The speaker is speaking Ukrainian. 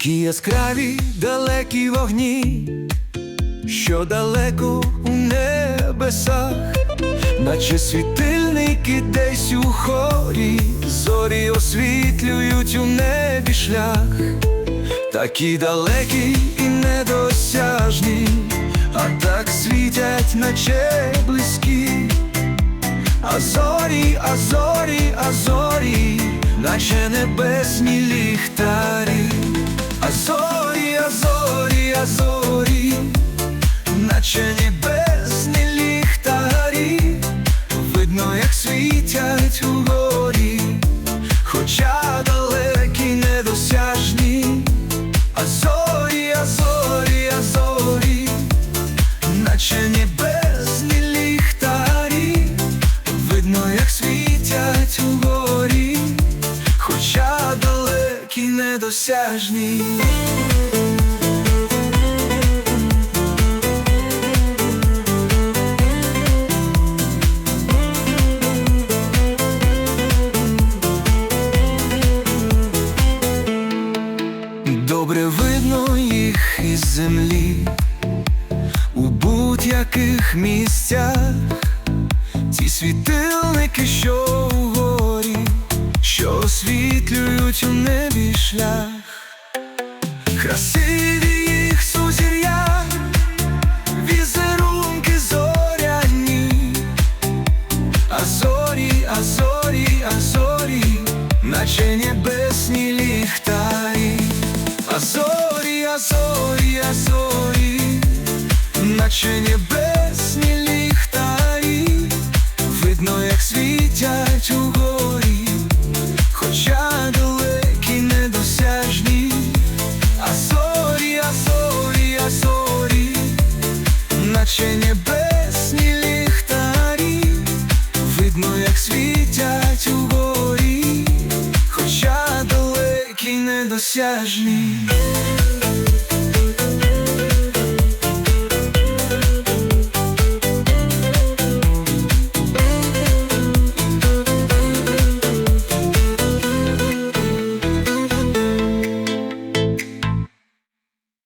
Такі яскраві далекі вогні, що далеко у небесах, наче світильники десь у хорі, зорі освітлюють у небі шлях, такі далекі і недосяжні, а так світять, наче близькі. А зорі, а зорі, а зорі, наче небесні ліхтарі, а зорі, а далекі недосяжні. Добре видно їх із землі у будь-яких місцях. Ці світильники, що освітлюють у небі шлях, красиві їх сузір'я, візерунки зоряні, а зорі, а зорі, а зорі, наче небесні ліхтарі, а зорі, а зорі, а зорі, наче небесні досяжні.